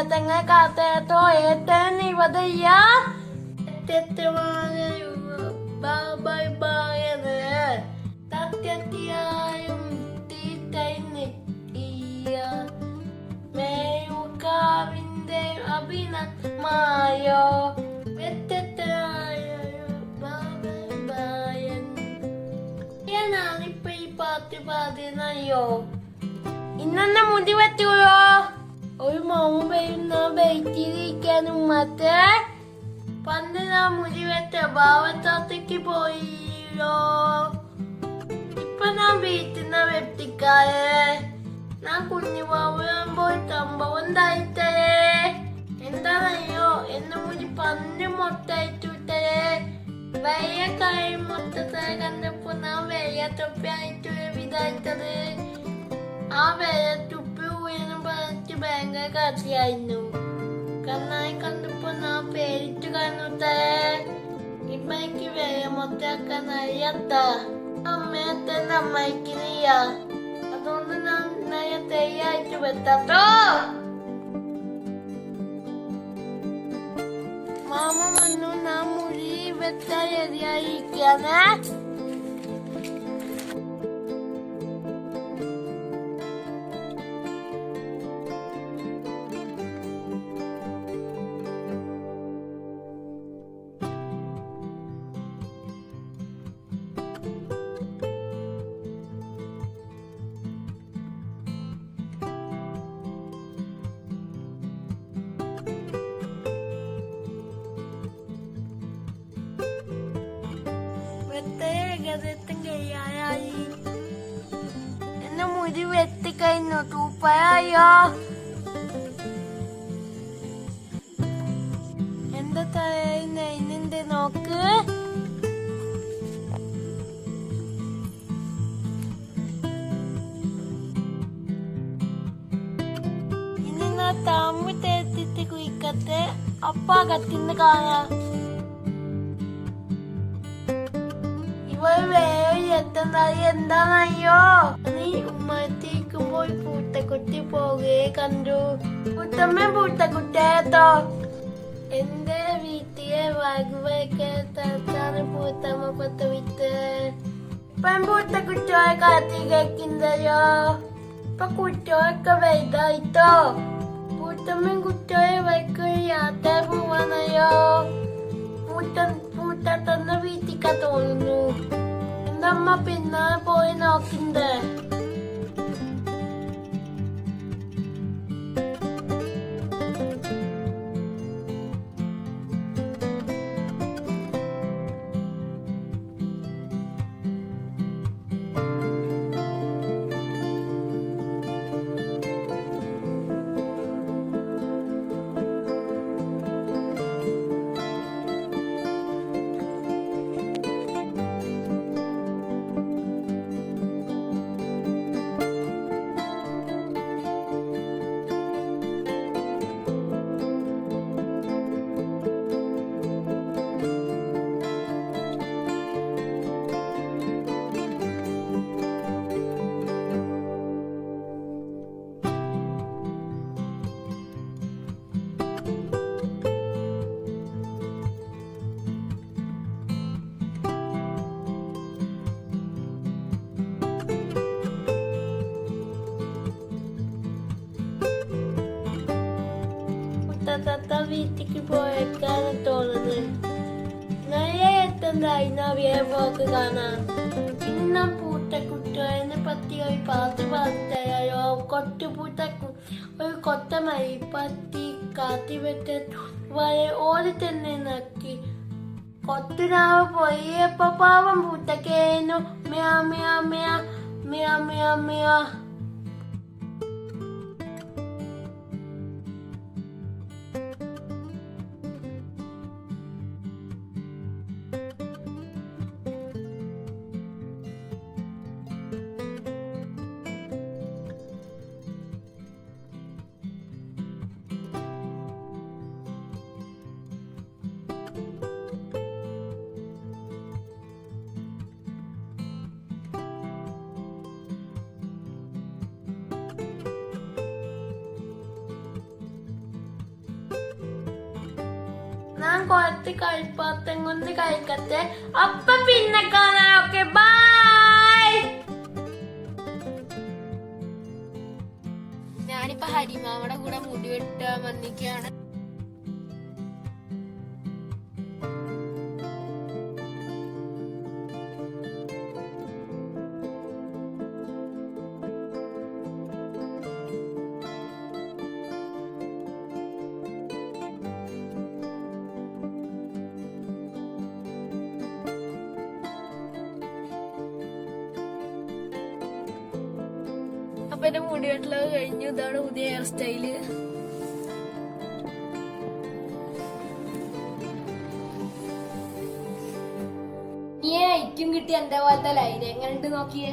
ഏത്തങ്ങ കാത്തേത്തോ ഏത്തൻ ഇവതയ്യ by ബൈയത് തത്യത്തിയായും തീറ്റൈന്നിയ മേയുക്കാവിന്റെ അഭിനമായോ വ്യത്യസ്തമായ ഞാനിപ്പോ ഈ പാട്ട് പാടുന്നയോ ഇന്നെന്നെ മുടി പറ്റൂലോ വെയിറ്റിരിക്കാനും മറ്റേ പണ്ട് ഞാൻ മുടി ഭാവത്തോട്ടേക്ക് പോയില്ലോ ഇപ്പൊ ഞാൻ വീട്ടിന്ന വെട്ടിക്കാരെ ഞാൻ കുഞ്ഞു പോയി സംഭവം ഉണ്ടായിട്ടേ എന്താണയ്യോ എന്നെ മുടി പണ്ട് മൊട്ടായിട്ടുട്ടേ. വെയ്യ കൈ മൊത്തത്തെ കണ്ടപ്പോ ഞാൻ വെയ്യ തൊപ്പിയായിട്ട് വിതായിട്ടത്. ആ വെയ്യ തുപ്പി ഉയർന്നു പറഞ്ഞിട്ട് ഭയങ്കര കഥയായിരുന്നു കണ്ണായി കണ്ടപ്പോ ഞാൻ പേരിട്ട് കാണുത്തേ ഇമ്മയ്ക്ക് എനിക്ക് വെയ്യ മൊത്താക്കാൻ അറിയാത്ത അമ്മയെ തന്നെ അമ്മയ്ക്ക് നീയാ അതുകൊണ്ട് ഞാൻ നയ തെയ്യായിട്ട് വെത്താട്ടോ. മാമ വന്നു നാം മുഴി വെത്തായിരിക്കാനേ വെത്തേ ഏകദേശം കഴിയാറായി എന്നെ മുടി എത്തിക്കഴിഞ്ഞു തൂപ്പയായോ എന്താ തലേന്ന് ഇതിന്റെ നോക്ക്. ഇനി ഞാൻ താമ്പ് തേച്ചിട്ട് കുയിക്കത്തെ അപ്പാ കത്തിന്ന് കാണാം. ഇവൾ വേറെ എത്തുന്നത് എന്താണയ്യോ നീ ഉമ്മത്തേക്ക് പോയി പൂത്തക്കുട്ടി പോകെ കണ്ടു. പുത്തമ്മ പൂത്തക്കുട്ടിയാത്തോ എന്റെ വീട്ടിലെ വകുവൊക്കെ തത്താണ് പൂത്തമ്മ പത്ത് വിത്ത്. ഇപ്പം പൂത്തക്കുട്ടിയോടെ കാത്തി കേൾക്കുന്നതയോ ഇപ്പൊ കുട്ടികളൊക്കെ വലുതായിട്ടോ. പൂത്തമ്മയും കുട്ടികളെ വൈക്ക് യാത്ര പോവാനയോ പൂത്ത പൂത്ത തന്നെ വീട്ടിക്ക തോന്നുന്നു. എന്റെ അമ്മ പിന്നെ പോയി നോക്കണ്ടേ തത്ത വീട്ടിക്ക് പോയേക്കാണ് തോന്നുന്നത് നയ എത്തുണ്ടായി നവിയെ പോക്ക് കാണാം ഇന്ന പൂട്ടക്കുട്ടിനെ പറ്റി ഒരു പാട്ട് പാടിത്തരായോ കൊട്ടു പൂട്ടക്കു ഒരു കൊത്തമായി പറ്റി കാത്തി വെട്ട് വരെ ഓടി തന്നെ നക്കി കൊത്തിനാവ് പോയി എപ്പ പാവം പൂട്ടക്കേനു മിയാ മിയാ മിയാ മിയാ മിയാ മിയാ ഞാൻ കുറച്ച് കളിപ്പാത്തം കൊണ്ട് അപ്പൊ പിന്നെ കാണാം. ഓക്കെ ബൈ ഞാനിപ്പോ ഹരിമാവടെ കൂടെ മുടി വെട്ടാൻ വന്നിക്കാണ് അപ്പൊ എന്റെ മുടി വെട്ടലൊക്കെ കഴിഞ്ഞു. ഇതാണ് പുതിയ ഹെയർ സ്റ്റൈൽ നീ ഐറ്റും കിട്ടി എന്റെ പോലത്തെ ലൈൻ എങ്ങനെയുണ്ട് നോക്കിയേ?